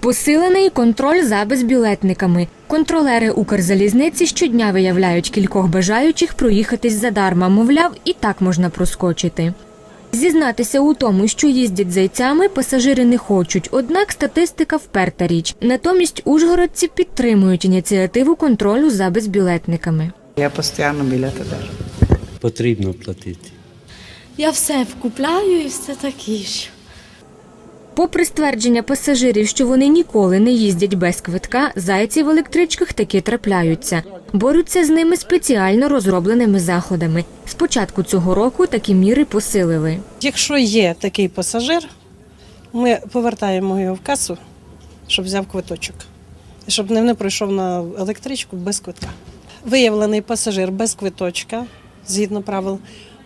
Посилений контроль за безбілетниками. Контролери Укрзалізниці щодня виявляють кількох бажаючих проїхатись задарма, мовляв, і так можна проскочити. Зізнатися у тому, що їздять зайцями, пасажири не хочуть, однак статистика вперта річ. Натомість ужгородці підтримують ініціативу контролю за безбілетниками. Я постійно білети держу. Потрібно платити. Я все вкупляю і все таке ж. Попри ствердження пасажирів, що вони ніколи не їздять без квитка, зайці в електричках таки трапляються. Борються з ними спеціально розробленими заходами. З початку цього року такі міри посилили. Якщо є такий пасажир, ми повертаємо його в касу, щоб взяв квиточок, щоб не пройшов на електричку без квитка. Виявлений пасажир без квиточка, згідно правил,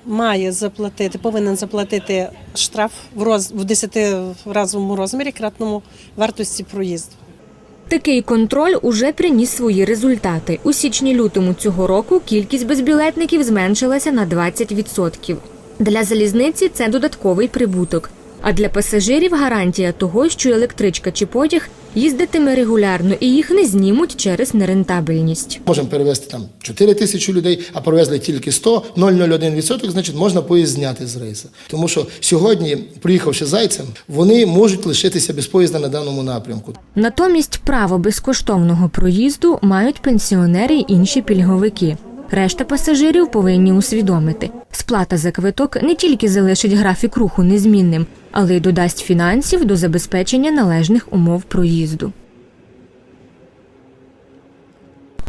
має заплатити, повинен заплатити штраф в роз в 10-разовому розмірі кратному вартості проїзду. Такий контроль уже приніс свої результати. У січні-лютому цього року кількість безбілетників зменшилася на 20%. Для залізниці це додатковий прибуток. А для пасажирів гарантія того, що електричка чи потяг їздитиме регулярно і їх не знімуть через нерентабельність. Можемо перевезти там 4 тисячі людей, а провезли тільки 100, 0,01%, значить можна поїзд зняти з рейсу. Тому що сьогодні, приїхавши зайцем, вони можуть лишитися без поїзда на даному напрямку. Натомість право безкоштовного проїзду мають пенсіонери й інші пільговики. Решта пасажирів повинні усвідомити, сплата за квиток не тільки залишить графік руху незмінним, але й додасть фінансів до забезпечення належних умов проїзду.